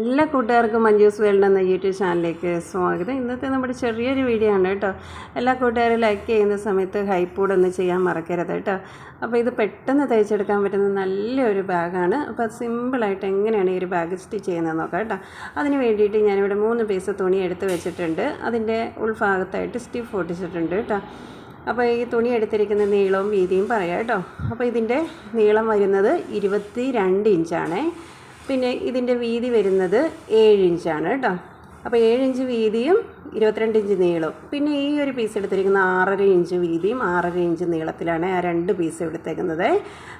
എല്ലാ കൂട്ടുകാർക്കും മഞ്ജൂസ് വേൾഡ് എന്ന യൂട്യൂബ് ചാനലിലേക്ക് സ്വാഗതം. ഇന്നത്തെ നമ്മുടെ ചെറിയൊരു വീഡിയോ ആണ് കേട്ടോ. എല്ലാ കൂട്ടുകാരും ലൈക്ക് ചെയ്യുന്ന സമയത്ത് ഹൈപ്പൂഡ് ഒന്ന് ചെയ്യാൻ മറക്കരുത് കേട്ടോ. അപ്പോൾ ഇത് പെട്ടെന്ന് തയ്ച്ചെടുക്കാൻ പറ്റുന്ന നല്ലൊരു ബാഗാണ്. അപ്പോൾ സിമ്പിളായിട്ട് എങ്ങനെയാണ് ഈ ഒരു ബാഗ് സ്റ്റിച്ച് ചെയ്യുന്നത് നോക്കാം കേട്ടോ. അതിന് വേണ്ടിയിട്ട് ഞാനിവിടെ മൂന്ന് പീസ് തുണി എടുത്ത് വെച്ചിട്ടുണ്ട്. അതിന്റെ ഉൾഭാഗത്തായിട്ട് സ്റ്റിഫ് ഒട്ടിച്ചിട്ടുണ്ട് കേട്ടോ. അപ്പോൾ ഈ തുണി എടുത്തിരിക്കുന്ന നീളവും വീതിയും പറയാം കേട്ടോ. അപ്പോൾ ഇതിന്റെ നീളം വരുന്നത് ഇരുപത്തി രണ്ട് ഇഞ്ചാണേ പിന്നെ ഇതിന്റെ വീതി വരുന്നത് ഏഴ് ഇഞ്ചാണ് കേട്ടോ. അപ്പോൾ ഏഴ് ഇഞ്ച് വീതിയും ഇരുപത്തിരണ്ട് ഇഞ്ച് നീളവും. പിന്നെ ഈ ഒരു പീസ് എടുത്തിരിക്കുന്ന ആറര ഇഞ്ച് വീതിയും ആറര ഇഞ്ച് നീളത്തിലാണ് ആ രണ്ട് പീസ് എടുത്തേക്കുന്നത്.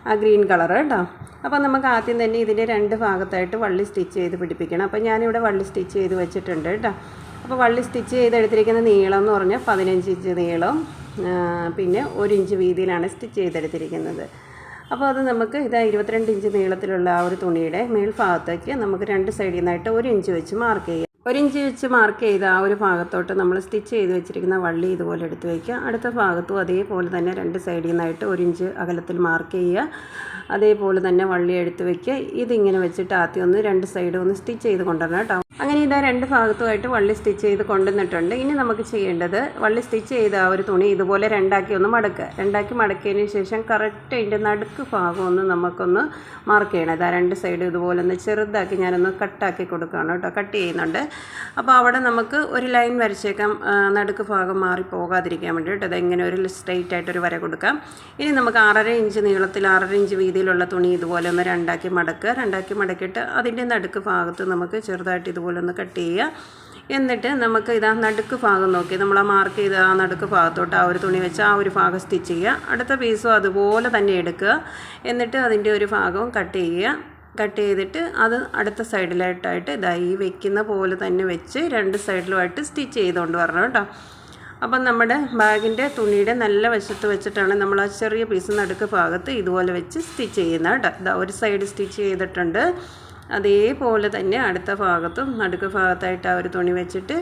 ആ ഗ്രീൻ കളർ കേട്ടോ. അപ്പോൾ നമുക്ക് ആദ്യം തന്നെ ഇതിന്റെ രണ്ട് ഭാഗത്തായിട്ട് വള്ളി സ്റ്റിച്ച് ചെയ്ത് പിടിപ്പിക്കണം. അപ്പോൾ ഞാനിവിടെ വള്ളി സ്റ്റിച്ച് ചെയ്ത് വെച്ചിട്ടുണ്ട് കേട്ടോ. അപ്പോൾ വള്ളി സ്റ്റിച്ച് ചെയ്തെടുത്തിരിക്കുന്ന നീളം എന്ന് പറഞ്ഞാൽ പതിനഞ്ച് ഇഞ്ച് നീളം പിന്നെ ഒരു ഇഞ്ച് വീതിയിലാണ് സ്റ്റിച്ച് ചെയ്തെടുത്തിരിക്കുന്നത്. അപ്പോൾ അത് നമുക്ക് ഇതാ ഇരുപത്തിരണ്ട് ഇഞ്ച് നീളത്തിലുള്ള ആ ഒരു തുണിയുടെ മേൽഭാഗത്തേക്ക് നമുക്ക് രണ്ട് സൈഡിൽ നിന്നായിട്ട് ഒരു ഇഞ്ച് വെച്ച് മാർക്ക് ചെയ്യാം. ഒരു ഇഞ്ച് വെച്ച് മാർക്ക് ചെയ്ത ആ ഒരു ഭാഗത്തോട്ട് നമ്മൾ സ്റ്റിച്ച് ചെയ്ത് വെച്ചിരിക്കുന്ന വള്ളി ഇതുപോലെ എടുത്ത് വയ്ക്കുക അടുത്ത ഭാഗത്തും അതേപോലെ തന്നെ രണ്ട് സൈഡിൽ നിന്നായിട്ട് ഒരിഞ്ച് അകലത്തിൽ മാർക്ക് ചെയ്യുക. അതേപോലെ തന്നെ വള്ളി എടുത്ത് വയ്ക്കുക ഇതിങ്ങനെ വെച്ചിട്ട് ആദ്യം ഒന്ന് രണ്ട് സൈഡും ഒന്ന് സ്റ്റിച്ച് ചെയ്ത് കൊണ്ടുവരണം കേട്ടോ. അങ്ങനെ ഇതാ രണ്ട് ഭാഗത്തുമായിട്ട് വള്ളി സ്റ്റിച്ച് ചെയ്ത് കൊണ്ടുവന്നിട്ടുണ്ട്. ഇനി നമുക്ക് ചെയ്യേണ്ടത് വള്ളി സ്റ്റിച്ച് ചെയ്ത ആ ഒരു തുണി ഇതുപോലെ രണ്ടാക്കി ഒന്ന് മടക്കുക. രണ്ടാക്കി മടക്കിയതിന് ശേഷം കറക്റ്റ് അതിന്റെ നടുക്ക് ഭാഗം ഒന്ന് നമുക്കൊന്ന് മാർക്ക് ചെയ്യണം. ഇതാ രണ്ട് സൈഡ് ഇതുപോലെ ഒന്ന് ചെറുതാക്കി ഞാനൊന്ന് കട്ടാക്കി കൊടുക്കുകയാണ് കേട്ടോ. കട്ട് ചെയ്യുന്നുണ്ട്. അപ്പോൾ അവിടെ നമുക്ക് ഒരു ലൈൻ വരച്ചേക്കാം. നടുക്ക് ഭാഗം മാറി പോകാതിരിക്കാൻ വേണ്ടിയിട്ട് അത് എങ്ങനെ ഒരു സ്ട്രെയിറ്റ് ആയിട്ടൊരു വര കൊടുക്കാം. ഇനി നമുക്ക് ആറര ഇഞ്ച് നീളത്തിൽ ആറര ഇഞ്ച് വീതിയിലുള്ള തുണി ഇതുപോലെ ഒന്ന് രണ്ടാക്കി മടക്കുക. രണ്ടാക്കി മടക്കിയിട്ട് അതിന്റെ നടുക്ക് ഭാഗത്ത് നമുക്ക് ചെറുതായിട്ട് ഇതുപോലെ ഒന്ന് കട്ട് ചെയ്യുക. എന്നിട്ട് നമുക്ക് ഇതാ നടുക്ക് ഭാഗം നോക്കി. നമ്മൾ ആ മാർക്ക് ചെയ്ത ആ നടുക്ക് ഭാഗത്തോട്ട് ആ ഒരു തുണി വെച്ച് ആ ഒരു ഭാഗം സ്റ്റിച്ച് ചെയ്യുക. അടുത്ത പീസും അതുപോലെ തന്നെ എടുക്കുക. എന്നിട്ട് അതിന്റെ ഒരു ഭാഗവും കട്ട് ചെയ്യുക. കട്ട് ചെയ്തിട്ട് അത് അടുത്ത സൈഡിലായിട്ടായിട്ട് ഇതാ ഈ വെക്കുന്ന പോലെ തന്നെ വെച്ച് രണ്ട് സൈഡിലുമായിട്ട് സ്റ്റിച്ച് ചെയ്തുകൊണ്ട് വരണം കേട്ടോ. അപ്പം നമ്മുടെ ബാഗിന്റെ തുണിയുടെ നല്ല വശത്ത് വെച്ചിട്ടാണ് നമ്മൾ ആ ചെറിയ പീസ് നടുക്ക് ഭാഗത്ത് ഇതുപോലെ വെച്ച് സ്റ്റിച്ച് ചെയ്യുന്നത് കേട്ടോ. ഇതാ ഒരു സൈഡ് സ്റ്റിച്ച് ചെയ്തിട്ടുണ്ട്. അതേപോലെ തന്നെ അടുത്ത ഭാഗത്തും നടുക്ക് ഭാഗത്തായിട്ട് ആ ഒരു തുണി വെച്ചിട്ട്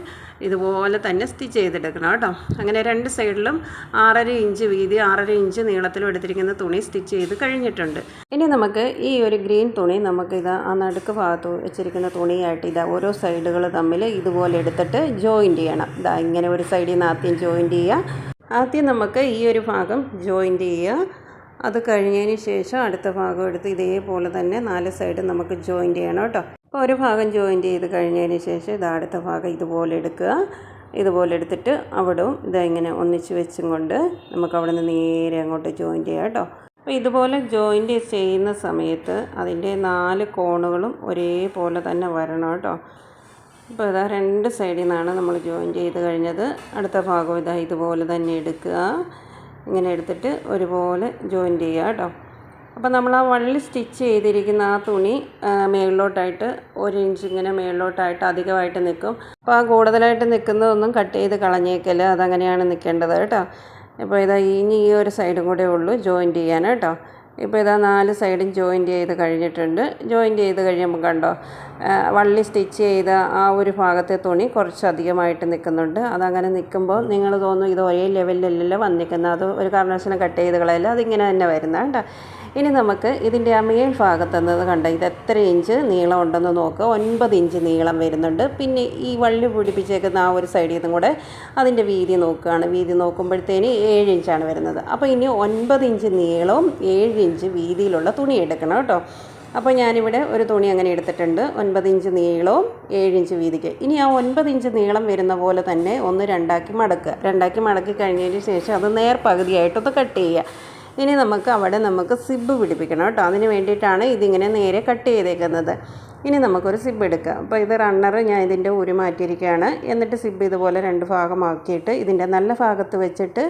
ഇതുപോലെ തന്നെ സ്റ്റിച്ച് ചെയ്തെടുക്കണം കേട്ടോ. അങ്ങനെ രണ്ട് സൈഡിലും ആറര ഇഞ്ച് വീതി ആറര ഇഞ്ച് നീളത്തിലും എടുത്തിരിക്കുന്ന തുണി സ്റ്റിച്ച് ചെയ്ത് കഴിഞ്ഞിട്ടുണ്ട്. ഇനി നമുക്ക് ഈ ഒരു ഗ്രീൻ തുണി നമുക്ക് ഇതാ ആ നടുക്ക് ഭാഗത്ത് വെച്ചിരിക്കുന്ന തുണിയായിട്ട് ഇതാ ഓരോ സൈഡുകൾ തമ്മിൽ ഇതുപോലെ എടുത്തിട്ട് ജോയിന്റ് ചെയ്യണം. ഇതാ ഇങ്ങനെ ഒരു സൈഡിൽ നിന്ന് ആദ്യം ജോയിന്റ് ചെയ്യുക. ആദ്യം നമുക്ക് ഈ ഒരു ഭാഗം ജോയിന്റ് ചെയ്യുക. അത് കഴിഞ്ഞതിന് ശേഷം അടുത്ത ഭാഗം എടുത്ത് ഇതേപോലെ തന്നെ നാല് സൈഡും നമുക്ക് ജോയിന്റ് ചെയ്യണം കേട്ടോ. അപ്പോൾ ഒരു ഭാഗം ജോയിന്റ് ചെയ്ത് കഴിഞ്ഞതിന് ശേഷം ഇത് അടുത്ത ഭാഗം ഇതുപോലെ എടുക്കുക. ഇതുപോലെ എടുത്തിട്ട് അവിടവും ഇതെങ്ങനെ ഒന്നിച്ച് വെച്ചും കൊണ്ട് നമുക്ക് അവിടെ നിന്ന് നേരെ അങ്ങോട്ട് ജോയിൻ ചെയ്യാം കേട്ടോ. അപ്പോൾ ഇതുപോലെ ജോയിന്റ് ചെയ്യുന്ന സമയത്ത് അതിന്റെ നാല് കോണുകളും ഒരേപോലെ തന്നെ വരണം കേട്ടോ. അപ്പോൾ ഇതാ രണ്ട് സൈഡിൽ നിന്നാണ് നമ്മൾ ജോയിൻ ചെയ്ത് കഴിഞ്ഞത്. അടുത്ത ഭാഗം ഇതാ ഇതുപോലെ തന്നെ എടുക്കുക. ഇങ്ങനെ എടുത്തിട്ട് ഒരുപോലെ ജോയിന്റ് ചെയ്യുക കേട്ടോ. അപ്പോൾ നമ്മൾ ആ വള്ളി സ്റ്റിച്ച് ചെയ്തിരിക്കുന്ന ആ തുണി മേളിലോട്ടായിട്ട് ഒരു ഇഞ്ച് ഇങ്ങനെ മേളിലോട്ടായിട്ട് അധികമായിട്ട് നിൽക്കും. അപ്പോൾ ആ കൂടുതലായിട്ട് നിൽക്കുന്നതൊന്നും കട്ട് ചെയ്ത് കളഞ്ഞേക്കൽ അതങ്ങനെയാണ് നിൽക്കേണ്ടത് കേട്ടോ. ഇപ്പോൾ ഇതാ ഇനി ഈ ഒരു സൈഡും കൂടെ ഉള്ളൂ ജോയിന്റ് ചെയ്യാൻ കേട്ടോ. ഇപ്പോൾ ഇതാ നാല് സൈഡും ജോയിന്റ് ചെയ്ത് കഴിഞ്ഞിട്ടുണ്ട്. ജോയിന്റ് ചെയ്ത് കഴിയുമ്പോൾ കണ്ടോ വള്ളി സ്റ്റിച്ച് ചെയ്ത ആ ഒരു ഭാഗത്തെ തുണി കുറച്ചധികമായിട്ട് നിൽക്കുന്നുണ്ട്. അതങ്ങനെ നിൽക്കുമ്പോൾ നിങ്ങൾ തോന്നും ഇത് ഒരേ ലെവലിലല്ലല്ലോ വന്നിരിക്കുന്നത്. അത് ഒരു കാരണവശാലും കട്ട് ചെയ്ത് കളയല്ലോ. അതിങ്ങനെ തന്നെ വരുന്നത് കേട്ടോ. ഇനി നമുക്ക് ഇതിന്റെ ആ മേൽ ഭാഗത്തുനിന്ന് കണ്ട ഇത് എത്ര ഇഞ്ച് നീളം ഉണ്ടെന്ന് നോക്കുക ഒൻപത് ഇഞ്ച് നീളം വരുന്നുണ്ട്. പിന്നെ ഈ വള്ളി പിടിപ്പിച്ചേക്കുന്ന ആ ഒരു സൈഡിൽ നിന്നും കൂടെ അതിന്റെ വീതി നോക്കുകയാണ്. വീതി നോക്കുമ്പോഴത്തേന് ഏഴ് ഇഞ്ചാണ് വരുന്നത്. അപ്പോൾ ഇനി ഒൻപത് ഇഞ്ച് നീളവും ഏഴ് ഇഞ്ച് വീതിയിലുള്ള തുണി എടുക്കണം കേട്ടോ. അപ്പോൾ ഞാനിവിടെ ഒരു തുണി അങ്ങനെ എടുത്തിട്ടുണ്ട്. ഒൻപത് ഇഞ്ച് നീളവും ഏഴ് ഇഞ്ച് വീതിക്ക്. ഇനി ആ ഒൻപത് ഇഞ്ച് നീളം വരുന്ന പോലെ തന്നെ ഒന്ന് രണ്ടാക്കി മടക്കുക. രണ്ടാക്കി മടക്കി കഴിഞ്ഞതിന് ശേഷം അത് നേർപകുതിയായിട്ടൊന്ന് കട്ട് ചെയ്യുക. ഇനി നമുക്ക് അവിടെ നമുക്ക് സിബ് പിടിപ്പിക്കണം കേട്ടോ. അതിന് വേണ്ടിയിട്ടാണ് ഇതിങ്ങനെ നേരെ കട്ട് ചെയ്തേക്കുന്നത്. ഇനി നമുക്കൊരു സിബ് എടുക്കാം. അപ്പോൾ ഇത് റണ്ണർ ഞാൻ ഇതിന്റെ ഊരി മാറ്റിയിരിക്കുകയാണ്. എന്നിട്ട് സിബ് ഇതുപോലെ രണ്ട് ഭാഗമാക്കിയിട്ട് ഇതിന്റെ നല്ല ഭാഗത്ത് വെച്ചിട്ട്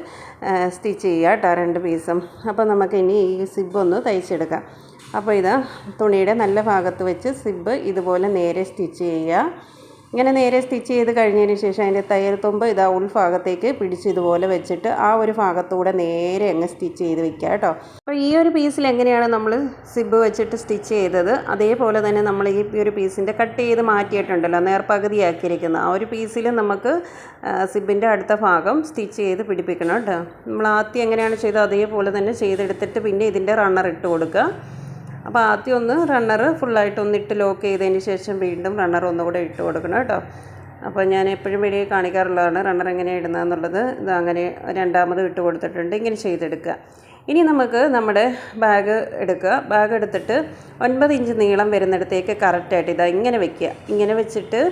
സ്റ്റിച്ച് ചെയ്യുക കേട്ടോ രണ്ട് പീസും. അപ്പോൾ നമുക്ക് ഇനി ഈ സിബ് ഒന്ന് തയ്ച്ചെടുക്കാം. അപ്പോൾ ഇത് തുണിയുടെ നല്ല ഭാഗത്ത് വെച്ച് സിബ് ഇതുപോലെ നേരെ സ്റ്റിച്ച് ചെയ്യുക. ഇങ്ങനെ നേരെ സ്റ്റിച്ച് ചെയ്ത് കഴിഞ്ഞതിന് ശേഷം അതിന്റെ തയ്യൽ തുമ്പ് ഇതാ ഉൾഭാഗത്തേക്ക് പിടിച്ച് ഇതുപോലെ വെച്ചിട്ട് ആ ഒരു ഭാഗത്തൂടെ നേരെ അങ്ങ് സ്റ്റിച്ച് ചെയ്ത് വെക്കുക കേട്ടോ. അപ്പോൾ ഈ ഒരു പീസിൽ എങ്ങനെയാണ് നമ്മൾ സിബ് വെച്ചിട്ട് സ്റ്റിച്ച് ചെയ്തത്? അതേപോലെ തന്നെ നമ്മൾ ഈ ഒരു പീസിന്റെ കട്ട് ചെയ്ത് മാറ്റിയിട്ടുണ്ടല്ലോ നേർപകുതിയാക്കിയിരിക്കുന്ന ആ ഒരു പീസിൽ നമുക്ക് സിബിന്റെ അടുത്ത ഭാഗം സ്റ്റിച്ച് ചെയ്ത് പിടിപ്പിക്കണം കേട്ടോ. നമ്മൾ ആദ്യം എങ്ങനെയാണ് ചെയ്തത്? അതേപോലെ തന്നെ ചെയ്തെടുത്തിട്ട് പിന്നെ ഇതിന്റെ റണ്ണർ ഇട്ട് കൊടുക്കുക. അപ്പോൾ ആദ്യം ഒന്ന് റണ്ണർ ഫുള്ളായിട്ട് ഒന്ന് ഇട്ട് ലോക്ക് ചെയ്തതിന് ശേഷം വീണ്ടും റണ്ണർ ഒന്നുകൂടെ ഇട്ട് കൊടുക്കണം കേട്ടോ. അപ്പോൾ ഞാൻ എപ്പോഴും വീഡിയോ കാണിക്കാറുള്ളതാണ് റണ്ണർ എങ്ങനെയാണ് ഇടുന്നതെന്നുള്ളത്. ഇത് അങ്ങനെ രണ്ടാമത് ഇട്ട് കൊടുത്തിട്ടുണ്ട്. ഇങ്ങനെ ചെയ്തെടുക്കുക. ഇനി നമുക്ക് നമ്മുടെ ബാഗ് എടുക്കുക. ബാഗ് എടുത്തിട്ട് ഒൻപത് ഇഞ്ച് നീളം വരുന്നിടത്തേക്ക് കറക്റ്റായിട്ട് ഇതാ ഇങ്ങനെ വെക്കുക. ഇങ്ങനെ വെച്ചിട്ട്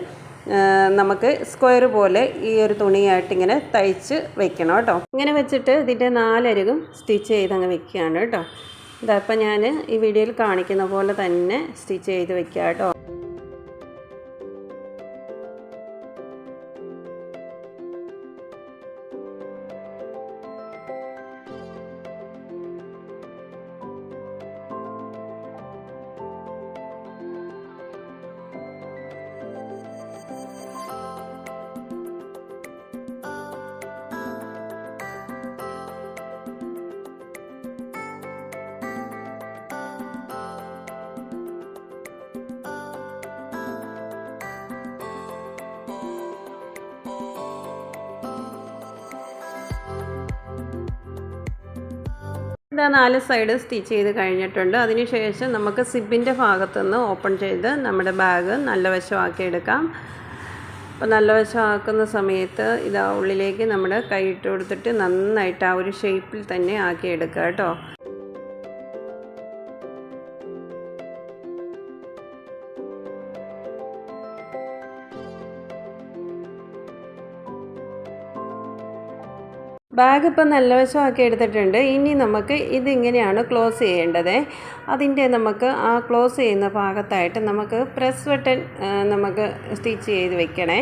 നമുക്ക് സ്ക്വയർ പോലെ ഈ ഒരു തുണിയായിട്ട് ഇങ്ങനെ തയ്ച്ച് വെക്കണം കേട്ടോ. ഇങ്ങനെ വെച്ചിട്ട് ഇതിന്റെ നാലരികും സ്റ്റിച്ച് ചെയ്ത് അങ്ങ് വെക്കുകയാണ് കേട്ടോ. ഇതാ ഇപ്പം ഞാൻ ഈ വീഡിയോയിൽ കാണിക്കുന്ന പോലെ തന്നെ സ്റ്റിച്ച് ചെയ്ത് വെക്കാം കേട്ടോ. ഇതാ നാല് സൈഡ് സ്റ്റിച്ച് ചെയ്ത് കഴിഞ്ഞിട്ടുണ്ട്. അതിനുശേഷം നമുക്ക് സിബിന്റെ ഭാഗത്തുനിന്ന് ഓപ്പൺ ചെയ്ത് നമ്മുടെ ബാഗ് നല്ല വശമാക്കി എടുക്കാം. അപ്പോൾ നല്ല വശമാക്കുന്ന സമയത്ത് ഇതാ ഉള്ളിലേക്ക് നമ്മുടെ കൈ ഇട്ട് കൊടുത്തിട്ട് നന്നായിട്ട് ആ ഒരു ഷേപ്പിൽ തന്നെ ആക്കി എടുക്കുക കേട്ടോ. ബാഗ് ഇപ്പം നല്ല വശമാക്കി എടുത്തിട്ടുണ്ട്. ഇനി നമുക്ക് ഇതിങ്ങനെയാണ് ക്ലോസ് ചെയ്യേണ്ടത്. അതിന്റെ നമുക്ക് ആ ക്ലോസ് ചെയ്യുന്ന ഭാഗത്തായിട്ട് നമുക്ക് പ്രസ് ബട്ടൺ നമുക്ക് സ്റ്റിച്ച് ചെയ്ത് വെക്കണേ.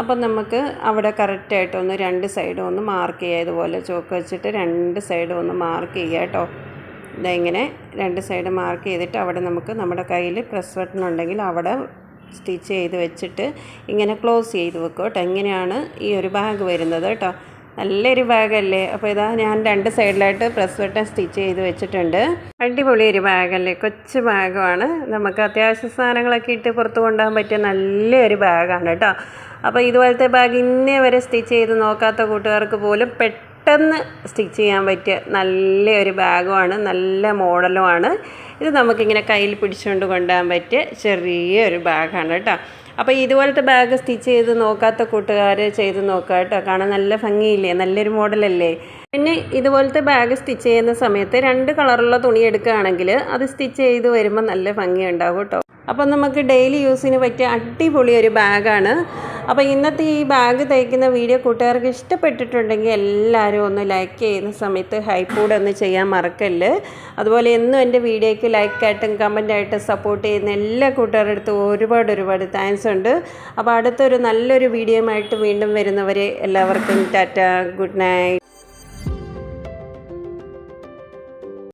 അപ്പം നമുക്ക് അവിടെ കറക്റ്റായിട്ട് ഒന്ന് രണ്ട് സൈഡും ഒന്ന് മാർക്ക് ചെയ്യുക. ഇതുപോലെ ചോക്ക് വെച്ചിട്ട് രണ്ട് സൈഡും ഒന്ന് മാർക്ക് ചെയ്യുക കേട്ടോ. ഇങ്ങനെ രണ്ട് സൈഡ് മാർക്ക് ചെയ്തിട്ട് അവിടെ നമുക്ക് നമ്മുടെ കയ്യിൽ പ്രസ് ബട്ടൺ ഉണ്ടെങ്കിൽ അവിടെ സ്റ്റിച്ച് ചെയ്ത് വെച്ചിട്ട് ഇങ്ങനെ ക്ലോസ് ചെയ്ത് വെക്കും കേട്ടോ. ഇങ്ങനെയാണ് ഈ ഒരു ബാഗ് വരുന്നത് കേട്ടോ. നല്ലൊരു ബാഗല്ലേ? അപ്പോൾ ഇതാ ഞാൻ രണ്ട് സൈഡിലായിട്ട് പ്രസ് ബട്ടൺ സ്റ്റിച്ച് ചെയ്ത് വെച്ചിട്ടുണ്ട്. അടിപൊളി ഒരു ബാഗല്ലേ? കൊച്ചു ബാഗുമാണ് നമുക്ക് അത്യാവശ്യ സാധനങ്ങളൊക്കെ ഇട്ട് പുറത്ത് കൊണ്ടുപോകാൻ പറ്റിയ നല്ലൊരു ബാഗാണ് കേട്ടോ. അപ്പോൾ ഇതുപോലത്തെ ബാഗ് ഇന്നേ വരെ സ്റ്റിച്ച് ചെയ്ത് നോക്കാത്ത കൂട്ടുകാർക്ക് പോലും പെട്ടെന്ന് സ്റ്റിച്ച് ചെയ്യാൻ പറ്റിയ നല്ലൊരു ബാഗുമാണ്. നല്ല മോഡലുമാണ്. ഇത് നമുക്കിങ്ങനെ കയ്യിൽ പിടിച്ചുകൊണ്ട് കൊണ്ടുപോകാൻ പറ്റിയ ചെറിയൊരു ബാഗാണ് കേട്ടോ. അപ്പോൾ ഇതുപോലത്തെ ബാഗ് സ്റ്റിച്ച് ചെയ്ത് നോക്കാത്ത കൂട്ടുകാർ ചെയ്ത് നോക്കുക കേട്ടോ. കാണാൻ നല്ല ഭംഗിയില്ലേ? നല്ലൊരു മോഡലല്ലേ? പിന്നെ ഇതുപോലത്തെ ബാഗ് സ്റ്റിച്ച് ചെയ്യുന്ന സമയത്ത് രണ്ട് കളറുള്ള തുണി എടുക്കുകയാണെങ്കിൽ അത് സ്റ്റിച്ച് ചെയ്ത് വരുമ്പോൾ നല്ല ഭംഗി ഉണ്ടാകും കേട്ടോ. അപ്പോൾ നമുക്ക് ഡെയിലി യൂസിന് പറ്റിയ അടിപൊളി ഒരു ബാഗാണ് അപ്പോൾ ഇന്നത്തെ ഈ ബാഗ് തയ്ക്കുന്ന വീഡിയോ കൂട്ടുകാർക്ക് ഇഷ്ടപ്പെട്ടിട്ടുണ്ടെങ്കിൽ എല്ലാവരും ഒന്ന് ലൈക്ക് ചെയ്യുന്ന സമയത്ത് ഹൈപ്പൂടെ ഒന്ന് ചെയ്യാൻ മറക്കല്ല്. അതുപോലെ എന്നും എന്റെ വീഡിയോയ്ക്ക് ലൈക്കായിട്ടും കമന്റായിട്ടും സപ്പോർട്ട് ചെയ്യുന്ന എല്ലാ കൂട്ടുകാരുടെ അടുത്തും ഒരുപാട് ഒരുപാട് താങ്ക്സ് ഉണ്ട്. അപ്പോൾ അടുത്തൊരു നല്ലൊരു വീഡിയോയുമായിട്ട് വീണ്ടും വരുന്നവരെ എല്ലാവർക്കും ടാറ്റ ഗുഡ് നൈറ്റ്